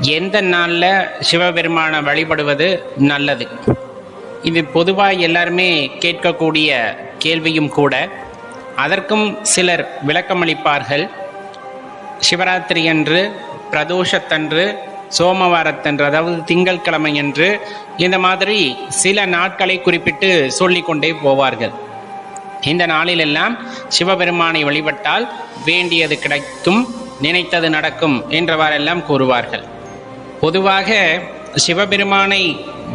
எந்த நாளில் சிவபெருமானை வழிபடுவது நல்லது? இது பொதுவாக எல்லாருமே கேட்கக்கூடிய கேள்வியும் கூட. அதற்கும் சிலர் விளக்கமளிப்பார்கள். சிவராத்திரி அன்று பிரதோஷத்தன்று சோமவாரத்தன்று அதாவது திங்கட்கிழமையன்று இந்த மாதிரி சில நாட்களை குறிப்பிட்டு சொல்லிக்கொண்டே போவார்கள். இந்த நாளிலெல்லாம் சிவபெருமானை வழிபட்டால் வேண்டியது கிடைக்கும் நினைத்தது நடக்கும் என்றவாறெல்லாம் கூறுவார்கள். பொதுவாக சிவபெருமானை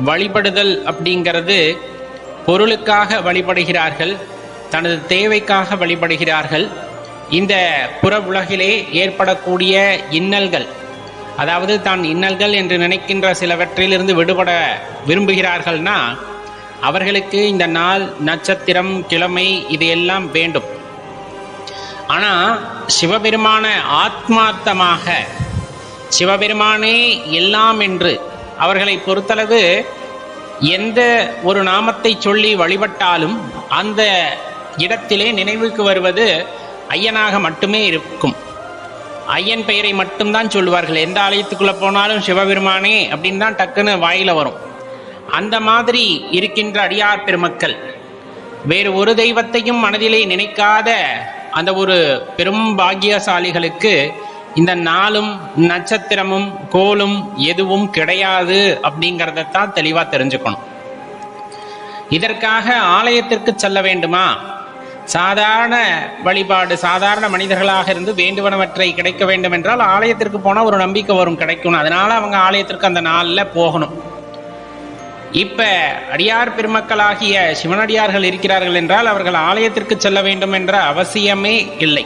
வழிபடுதல் அப்படிங்கிறது பொருளுக்காக வழிபடுகிறார்கள் தனது தேவைக்காக வழிபடுகிறார்கள். இந்த புற உலகிலே ஏற்படக்கூடிய இன்னல்கள் அதாவது தான் இன்னல்கள் என்று நினைக்கின்ற சிலவற்றிலிருந்து விடுபட விரும்புகிறார்கள்னா அவர்களுக்கு இந்த நாள் நட்சத்திரம் கிழமை இது எல்லாம் வேண்டும். ஆனால் சிவபெருமான ஆத்மார்த்தமாக சிவபெருமானே எல்லாம் என்று அவர்களை பொறுத்தளவு எந்த ஒரு நாமத்தை சொல்லி வழிபட்டாலும் அந்த இடத்திலே நினைவுக்கு வருவது ஐயனாக மட்டுமே இருக்கும். ஐயன் பெயரை மட்டும்தான் சொல்லுவார்கள் எந்த ஆலயத்துக்குள்ளே போனாலும் சிவபெருமானே அப்படின்னு தான் டக்குன்னு வாயில வரும். அந்த மாதிரி இருக்கின்ற அடியார் பெருமக்கள் வேறு ஒரு தெய்வத்தையும் மனதிலே நினைக்காத அந்த ஒரு பெரும் பாக்கியசாலிகளுக்கு இந்த நாளும் நட்சத்திரமும் கோலும் எதுவும் கிடையாது அப்படிங்கிறதத்தான் தெளிவாக தெரிஞ்சுக்கணும். இதற்காக ஆலயத்திற்கு செல்ல வேண்டுமா? சாதாரண வழிபாடு சாதாரண மனிதர்களாக இருந்து வேண்டுவனவற்றை கிடைக்க வேண்டும் என்றால் ஆலயத்திற்கு போனால் ஒரு நம்பிக்கை வரும் கிடைக்கும் அதனால அவங்க ஆலயத்திற்கு அந்த நாளில் போகணும். இப்ப அடியார் பெருமக்களாகிய சிவனடியார்கள் இருக்கிறார்கள் என்றால் அவர்கள் ஆலயத்திற்கு செல்ல வேண்டும் என்ற அவசியமே இல்லை.